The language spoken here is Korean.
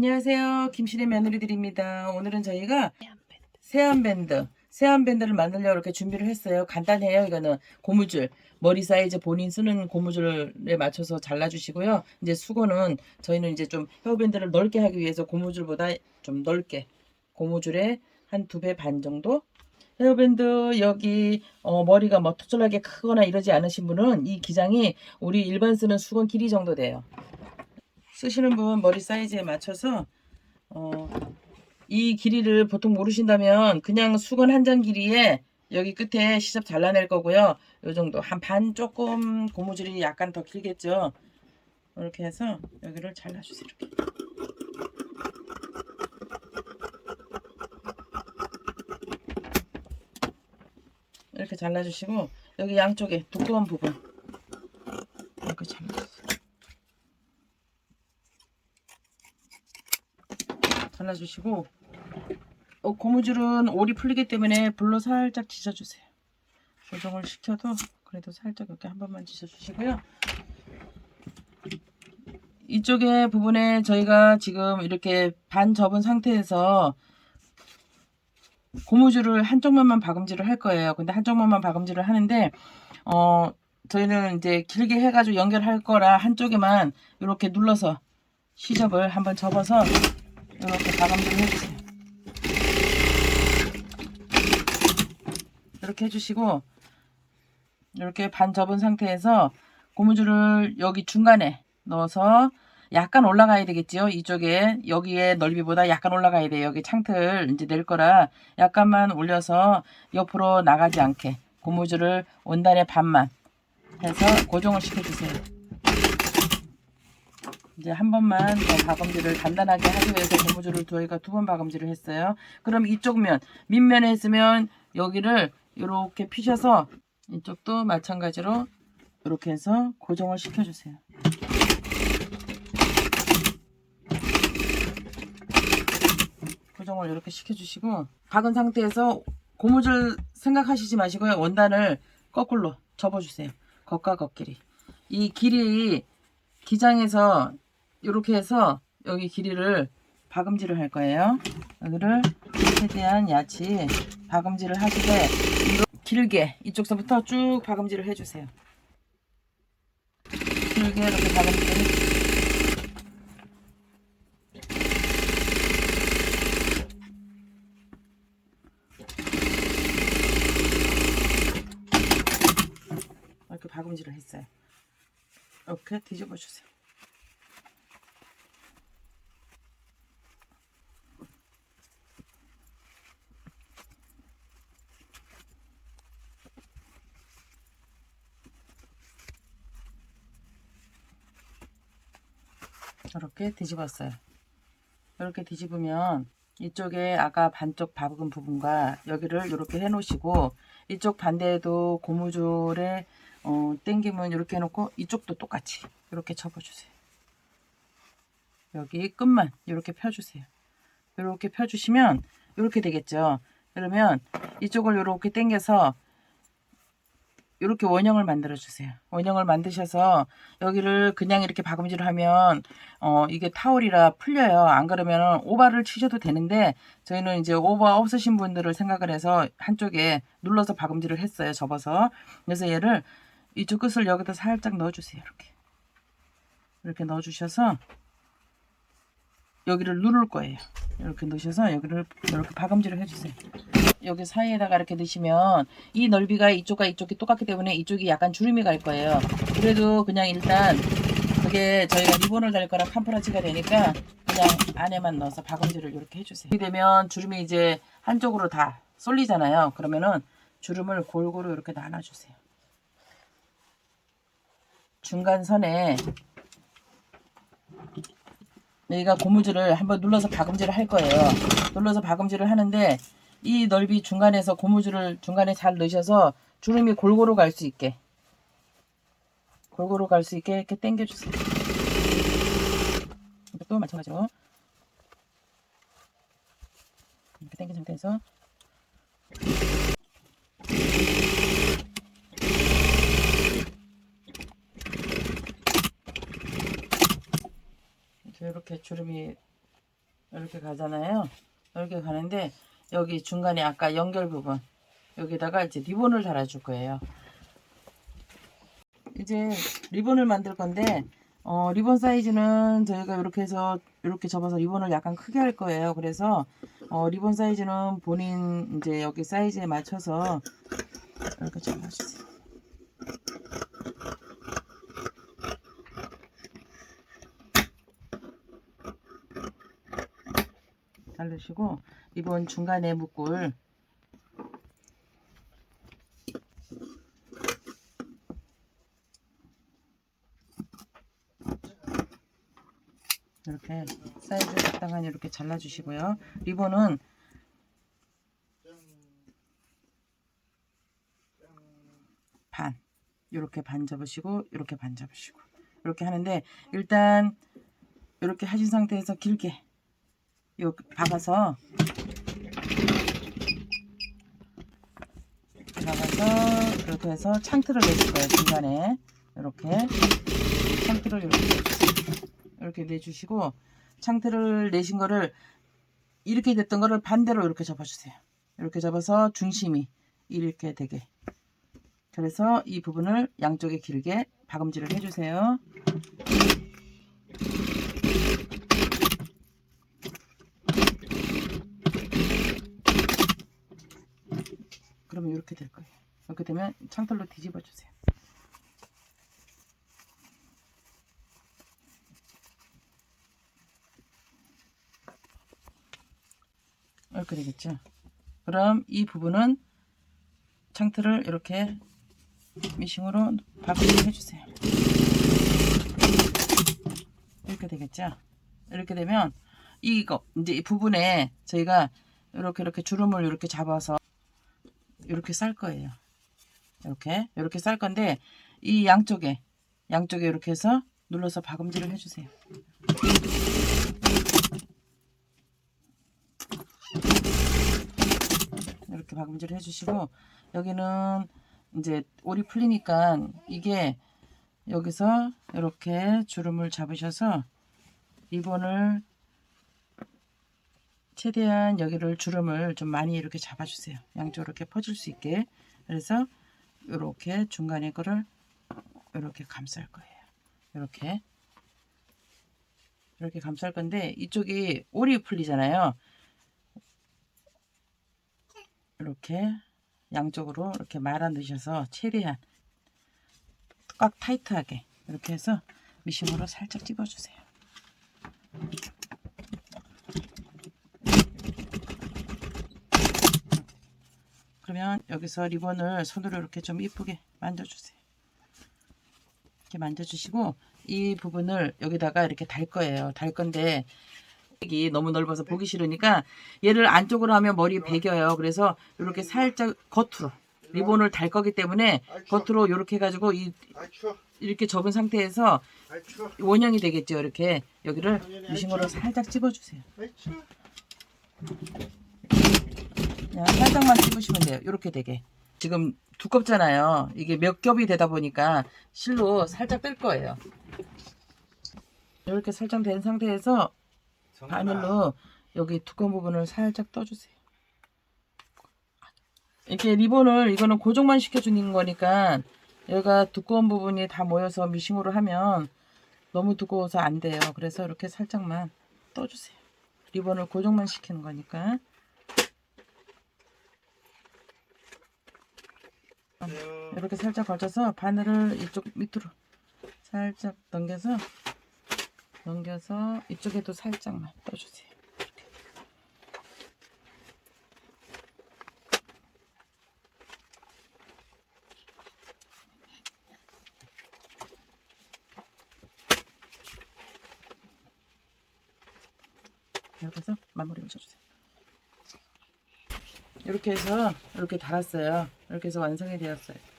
안녕하세요. 김신의 며느리들입니다. 오늘은 저희가 세안밴드, 세안밴드를 만들려고 이렇게 준비를 했어요. 간단해요. 이거는 고무줄, 머리 사이즈 본인 쓰는 고무줄에 맞춰서 잘라주시고요. 이제 수건은 저희는 이제 좀 헤어밴드를 넓게 하기 위해서 고무줄보다 좀 넓게 고무줄에 한 두 배 반 정도 헤어밴드 여기 어, 머리가 뭐 투철하게 크거나 이러지 않으신 분은 이 기장이 우리 일반 쓰는 수건 길이 정도 돼요. 쓰시는 분 머리 사이즈에 맞춰서 어, 이 길이를 보통 모르신다면 그냥 수건 한 장 길이에 여기 끝에 시접 잘라낼 거고요. 요 정도 한 반 조금 고무줄이 약간 더 길겠죠. 이렇게 해서 여기를 잘라주세요. 이렇게. 이렇게 잘라주시고 여기 양쪽에 두꺼운 부분 이렇게 잘라 주세요. 잘라주시고 어, 고무줄은 올이 풀리기 때문에 불로 살짝 지져주세요. 조정을 시켜도 그래도 살짝 이렇게 한 번만 지져주시고요. 이쪽에 부분에 저희가 지금 이렇게 반 접은 상태에서 고무줄을 한쪽만 박음질을 할 거예요. 근데 한쪽만 박음질을 하는데 어 저희는 이제 길게 해가지고 연결할 거라 한쪽에만 이렇게 눌러서 시접을 한번 접어서 이렇게 박음질을 해주세요. 이렇게 해주시고 이렇게 반 접은 상태에서 고무줄을 여기 중간에 넣어서 약간 올라가야 되겠지요. 이쪽에 여기에 넓이보다 약간 올라가야 돼요. 여기 창틀 이제 낼 거라 약간만 올려서 옆으로 나가지 않게 고무줄을 원단의 반만 해서 고정을 시켜주세요. 이제 한 번만 더 박음질을 단단하게 하기 위해서 고무줄을 저희가 두 번 박음질을 했어요. 그럼 이쪽 면 밑면에 했으면 여기를 이렇게 피셔서 이쪽도 마찬가지로 이렇게 해서 고정을 시켜주세요. 고정을 이렇게 시켜주시고 박은 상태에서 고무줄 생각하시지 마시고요. 원단을 거꾸로 접어주세요. 겉과 겉길이. 이 길이 기장에서 이렇게 해서 여기 길이를 박음질을 할 거예요. 여기를 최대한 야치 박음질을 하시되 길게 이쪽서부터 쭉 박음질을 해주세요. 길게 이렇게 박음질을. 이렇게 박음질을 했어요. 이렇게 뒤집어 주세요. 이렇게 뒤집었어요. 이렇게 뒤집으면 이쪽에 아까 반쪽 박은 부분과 여기를 이렇게 해 놓으시고 이쪽 반대에도 고무줄에 어, 땡기면 이렇게 해놓고 이쪽도 똑같이 이렇게 접어주세요. 여기 끝만 이렇게 펴주세요. 이렇게 펴주시면 이렇게 되겠죠. 그러면 이쪽을 이렇게 당겨서 이렇게 원형을 만들어 주세요. 원형을 만드셔서 여기를 그냥 이렇게 박음질을 하면 어 이게 타올이라 풀려요. 안 그러면 오바를 치셔도 되는데 저희는 이제 오바 없으신 분들을 생각을 해서 한쪽에 눌러서 박음질을 했어요. 접어서 그래서 얘를 이쪽 끝을 여기다 살짝 넣어 주세요. 이렇게 이렇게 넣어 주셔서 여기를 누를 거예요. 이렇게 넣으셔서 여기를 이렇게 박음질을 해 주세요. 여기 사이에다가 이렇게 넣으시면 이 넓이가 이쪽과 이쪽이 똑같기 때문에 이쪽이 약간 주름이 갈 거예요. 그래도 그냥 일단 그게 저희가 리본을 달 거라 캄프라치가 되니까 그냥 안에만 넣어서 박음질을 이렇게 해주세요. 이렇게 되면 주름이 이제 한쪽으로 다 쏠리잖아요. 그러면은 주름을 골고루 이렇게 나눠주세요. 중간선에 여기가 고무줄을 한번 눌러서 박음질을 할 거예요. 눌러서 박음질을 하는데 이 넓이 중간에서 고무줄을 중간에 잘 넣으셔서 주름이 골고루 갈 수 있게 골고루 갈 수 있게 이렇게 당겨주세요. 이것도 마찬가지로 이렇게 당긴 상태에서 이렇게 주름이 이렇게 가잖아요. 이렇게 가는데 여기 중간에 아까 연결 부분 여기다가 이제 리본을 달아줄 거예요. 이제 리본을 만들 건데 어, 리본 사이즈는 저희가 이렇게 해서 이렇게 접어서 리본을 약간 크게 할 거예요. 그래서 어, 리본 사이즈는 본인 이제 여기 사이즈에 맞춰서 이렇게 접어주세요. 자르시고 리본 중간에 묶을. 이렇게 사이즈 적당한 이렇게 잘라주시고요. 리본은 반. 이렇게 반 접으시고 이렇게 반 접으시고. 이렇게 하는데 일단 이렇게 하신 상태에서 길게 요 박아서 박아서 이렇게 해서 창틀을 내줄 거예요 중간에. 이렇게. 창틀을 이렇게. 이렇게 내주시고 창틀을 내신 거를 이렇게 됐던 거를 반대로 이렇게 접어주세요. 이렇게 접어서 중심이 이렇게 되게. 그래서 이 부분을 양쪽에 길게 박음질을 해주세요. 그러면 이렇게 될 거예요. 이렇게 되면 창틀로 뒤집어 주세요. 이렇게 되겠죠. 그럼 이 부분은 창틀을 이렇게 미싱으로 바꾸게 해주세요. 이렇게 되겠죠. 이렇게 되면 이거 이제 이 부분에 저희가 이렇게 이렇게 주름을 이렇게 잡아서 이렇게 쌀 거예요. 이렇게 이렇게 쌀 건데 이 양쪽에 양쪽에 이렇게 해서 눌러서 박음질을 해주세요. 이렇게 박음질 해주시고 여기는 이제 올이 풀리니까 이게 여기서 이렇게 주름을 잡으셔서 리본을 최대한 여기를 주름을 좀 많이 이렇게 잡아주세요. 양쪽으로 이렇게 퍼질 수 있게. 그래서 이렇게 중간에 거를 이렇게 감쌀 거예요. 이렇게 이렇게 감쌀 건데 이쪽이 올이 풀리잖아요. 이렇게 양쪽으로 이렇게 말아 넣으셔서 최대한 꽉 타이트하게 이렇게 해서 미싱으로 살짝 찝어주세요. 그러면 여기서 리본을 손으로 이렇게 좀 이쁘게 만져주세요. 이렇게 만져주시고 이 부분을 여기다가 이렇게 달 거예요. 달 건데 여기 너무 넓어서 보기 싫으니까 얘를 안쪽으로 하면 머리 베겨요. 그래서 이렇게 살짝 겉으로 리본을 달 거기 때문에 겉으로 이렇게 해가지고 이. 이렇게 접은 상태에서. 원형이 되겠죠. 이렇게 여기를 미싱으로 살짝 찝어주세요. 그냥 살짝만 찝으시면 돼요. 이렇게 되게. 지금 두껍잖아요. 이게 몇 겹이 되다 보니까 실로 살짝 뺄 거예요. 이렇게 살짝 된 상태에서 바늘로 여기 두꺼운 부분을 살짝 떠주세요. 이렇게 리본을 이거는 고정만 시켜주는 거니까 여기가 두꺼운 부분이 다 모여서 미싱으로 하면 너무 두꺼워서 안 돼요. 그래서 이렇게 살짝만 떠주세요. 리본을 고정만 시키는 거니까. 이렇게 살짝 걸쳐서 바늘을 이쪽 밑으로 살짝 넘겨서 넘겨서 이쪽에도 살짝만 떠주세요. 이렇게. 해서 마무리를 쳐주세요. 이렇게 해서 이렇게 달았어요. 이렇게 해서 완성이 되었어요.